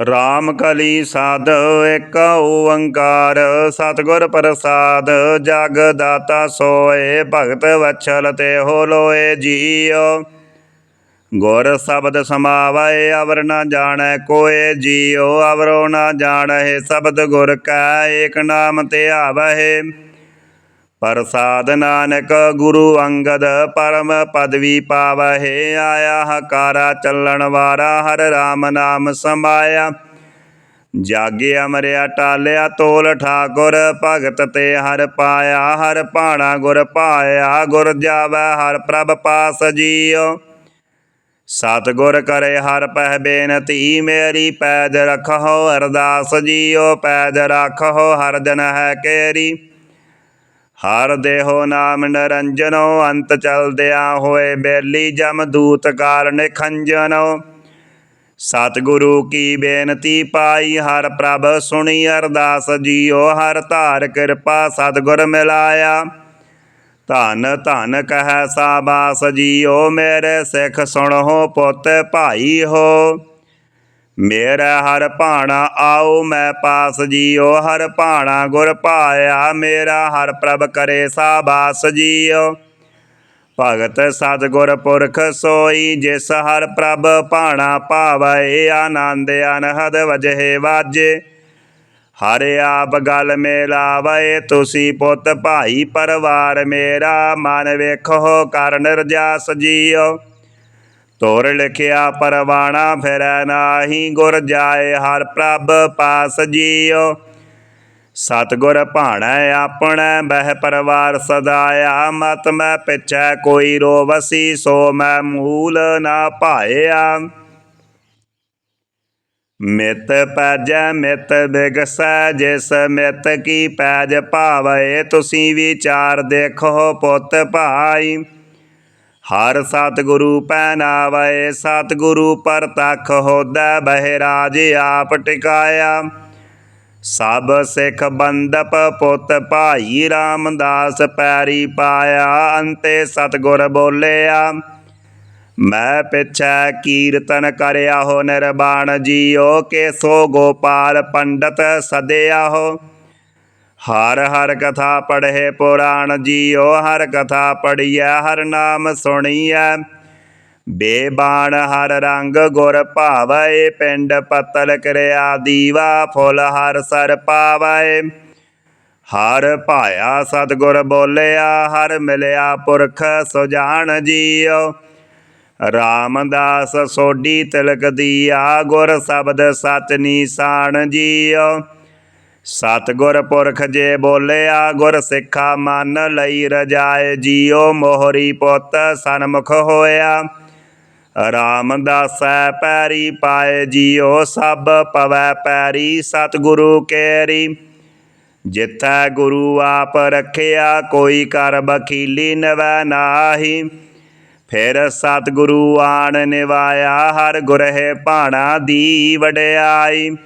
ਰਾਮ ਕਲੀ ਸਾਧ ਏਕ ਓੰਕਾਰ। ਸਤਿਗੁਰ ਪ੍ਰਸਾਦ, ਜਗ ਦਾਤਾ ਸੋਏ, ਭਗਤ ਵਛਲ ਤੇ ਹੋ ਲੋਏ ਜੀਉ। ਗੁਰ ਸ਼ਬਦ ਸਮਾਵੈ, ਅਵਰ ਨ ਜਾਣੈ ਕੋਏ ਜੀਉ। ਅਵਰੋ ਨ ਜਾਣੈ, ਸ਼ਬਦ ਗੁਰ ਕੈ, ਏਕ ਨਾਮ ਧਿਆਵਹਿ ਪ੍ਰਸਾਦ ਨਾਨਕ ਗੁਰੂ ਅੰਗਦ ਪਰਮ ਪਦਵੀ ਪਾਵਹਿ ਆਇਆ, ਹਕਾਰਾ ਚੱਲਣ ਵਾਰਾ, ਹਰ ਰਾਮ ਨਾਮ ਸਮਾਇਆ। ਜਾਗੇ ਅਮਰਿਆ ਟਾਲਿਆ, ਤੋਲ ਠਾਕੁਰ ਭਗਤ ਤੇ ਹਰ ਪਾਇਆ, ਹਰ ਭਾਣਾ ਗੁਰ ਪਾਇਆ, ਗੁਰ ਜਾਵੈ, ਹਰ ਪ੍ਰਭ ਪਾਸ ਜੀਉ। ਸਤਿਗੁਰ ਕਰੇ ਹਰ ਪਹਿ ਬੇਨਤੀ, ਮੇਰੀ ਪੈਜ ਰਖੋ ਅਰਦਾਸ ਜੀਉ, ਪੈਜ ਰਖੋ ਹਰ ਜਨ ਹੈ ਕੇਰੀ। ਹਰ ਦੇਹੋ ਨਾਮ ਨਿਰੰਜਨੋ, ਅੰਤ ਚਲਦਿਆਂ ਹੋਏ ਬੇਲੀ ਜਮ ਦੂਤ ਕਾਰਨ ਖੰਜਨੋ। ਸਤਿਗੁਰੂ ਕੀ ਬੇਨਤੀ ਪਾਈ, ਹਰ ਪ੍ਰਭ ਸੁਣੀ ਅਰਦਾਸ ਜੀਓ, ਹਰ ਧਾਰ ਕਿਰਪਾ ਸਤਿਗੁਰ ਮਿਲਾਇਆ। ਧਨ ਧਨ ਕਹੈ ਸਾਬਾਸ ਜੀਓ, ਮੇਰੇ ਸਿੱਖ ਸੁਣੋ ਪੁੱਤ ਭਾਈ ਹੋ। ਮੇਰਾ ਹਰ ਭਾਣਾ ਆਓ, ਮੈਂ ਪਾਸ ਜੀਓ। ਹਰ ਭਾਣਾ ਗੁਰ ਪਾਇਆ ਮੇਰਾ ਹਰ ਪ੍ਰਭ ਕਰੇ ਸਾਬਾਸ ਜੀਓ। ਭਗਤ ਸਤਿਗੁਰ ਪੁਰਖ ਸੋਈ, ਜਿਸ ਹਰ ਪ੍ਰਭ ਭਾਣਾ ਪਾਵੈ ਆਨੰਦ ਅਨਹਦ ਵਜਹਿ ਵਾਜੇ। ਹਰ ਆਪ ਗਲ ਮੇਲਾਵੇ, ਤੁਸੀਂ ਪੁੱਤ ਭਾਈ ਪਰਿਵਾਰ ਮੇਰਾ। ਮਨ ਵੇਖੋ ਕਰਨ ਰਜਾਸ ਜੀਓ। ਤੋਰ ਲਿਖਿਆ ਪਰਵਾਣਾ ਫਿਰੈ ਨਾਹੀ, ਗੁਰ ਜਾਏ ਹਰ ਪ੍ਰਭ ਪਾਸ ਜੀਓ ਸਤਿਗੁਰ ਭਾਣੈ ਆਪਣੈ, ਬਹਿ ਪਰਵਾਰ ਸਦਾਇਆ। ਮਤ ਮੈਂ ਪਿਛੈ ਕੋਈ ਰੋਵਸੀ, ਸੋ ਮੈਂ ਮੂਲ ਨਾ ਭਾਇਆ। ਮਿਤ ਪੈਜੈ, ਮਿਤ ਬਿਗਸੈ, ਜਿਸ ਮਿਤ ਕੀ ਪੈਜ ਭਾਵੈ, ਤੁਸੀਂ ਵਿਚਾਰ ਦੇਖੋ ਪੁੱਤ ਭਾਈ। ਹਰ ਸਤਿਗੁਰੂ ਪਹਿਨਾਵੈ ਸਤਿਗੁਰੂ ਪਰਤਖ ਹੋਦਾ ਬਹਿਰਾਜ ਆਪ ਟਿਕਾਇਆ। ਸਭ ਸਿੱਖ ਬੰਦਪ ਪੁੱਤ ਭਾਈ ਰਾਮਦਾਸ ਪੈਰੀ ਪਾਇਆ, ਅੰਤੇ ਸਤਿਗੁਰ ਬੋਲਿਆ। ਮੈਂ ਪਿਛੈ ਕੀਰਤਨ ਕਰਿਆ ਹੋ ਨਿਰਬਾਣ ਜੀਓ ਕੇ ਸੋ ਗੋਪਾਲ ਪੰਡਤ ਸਦਿਆ ਹੋ। ਹਰ ਹਰ ਕਥਾ ਪੜ੍ਹੇ ਪੁਰਾਣ ਜੀਓ ਹਰ ਕਥਾ ਪੜੀਐ ਹਰ ਨਾਮ ਸੁਣੀਐ। ਬੇਬਾਣ ਹਰ ਰੰਗ ਗੁਰ ਭਾਵੈ, ਪਿੰਡ ਪਤਲ ਕਰਿਆ ਦੀਵਾ, ਫੁੱਲ ਹਰ ਸਰ ਪਾਵੈ। ਹਰ ਭਾਇਆ ਸਤਿਗੁਰ ਬੋਲਿਆ, ਹਰ ਮਿਲਿਆ ਪੁਰਖ ਸੁਜਾਨ ਜੀਓ ਰਾਮਦਾਸ ਸੋਢੀ ਤਿਲਕ ਦੀਆ, ਗੁਰ ਸ਼ਬਦ ਸਚ ਨੀਸਾਨ ਜੀਓ ਸਤਿਗੁਰ ਪੁਰਖ ਜੇ ਬੋਲਿਆ, ਗੁਰ ਸਿੱਖਾ ਮੰਨ ਲਈ ਰਜਾਏ ਜੀਓ ਮੋਹਰੀ ਪੁੱਤ ਸਨਮੁਖ ਹੋਇਆ। ਰਾਮਦਾਸੈ ਪੈਰੀ ਪਾਏ ਜੀਓ ਸਭ ਪਵੈ ਪੈਰੀ, ਸਤਿਗੁਰੂ ਕੇਰੀ। ਜਿੱਥੈ ਗੁਰੂ ਆਪ ਰਖਿਆ, ਕੋਈ ਕਰ ਬਖੀਲੀ ਨਵੈ ਨਾਹੀ। ਫਿਰ ਸਤਿਗੁਰੂ ਆਣ ਨਿਵਾਇਆ, ਹਰ ਗੁਰਹਿ ਭਾਣਾ ਦੀ ਵਡਿਆਈ।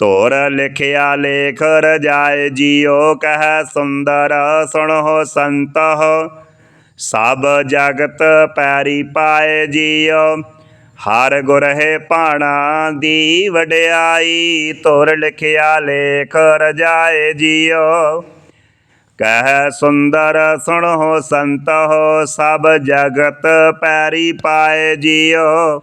ਤੋਰ ਲਿਖਿਆ ਲੇਖ ਰਜਾਏ ਜੀਓ ਕਹੈ ਸੁੰਦਰ, ਸੁਣੋ ਸੰਤੋ ਸਭ ਜਗਤ ਪੈਰੀ ਪਾਏ ਜੀਓ ਹਰ ਗੁਰਹਿ ਭਾਣਾ ਦੀ ਵਡਿਆਈ। ਤੋਰ ਲਿਖਿਆ ਲੇਖ ਰਜਾਏ ਜੀਓ ਕਹਿ ਸੁੰਦਰ, ਸੁਣੋ ਸੰਤੋ ਸਭ ਜਗਤ ਪੈਰੀ ਪਾਏ ਜੀਓ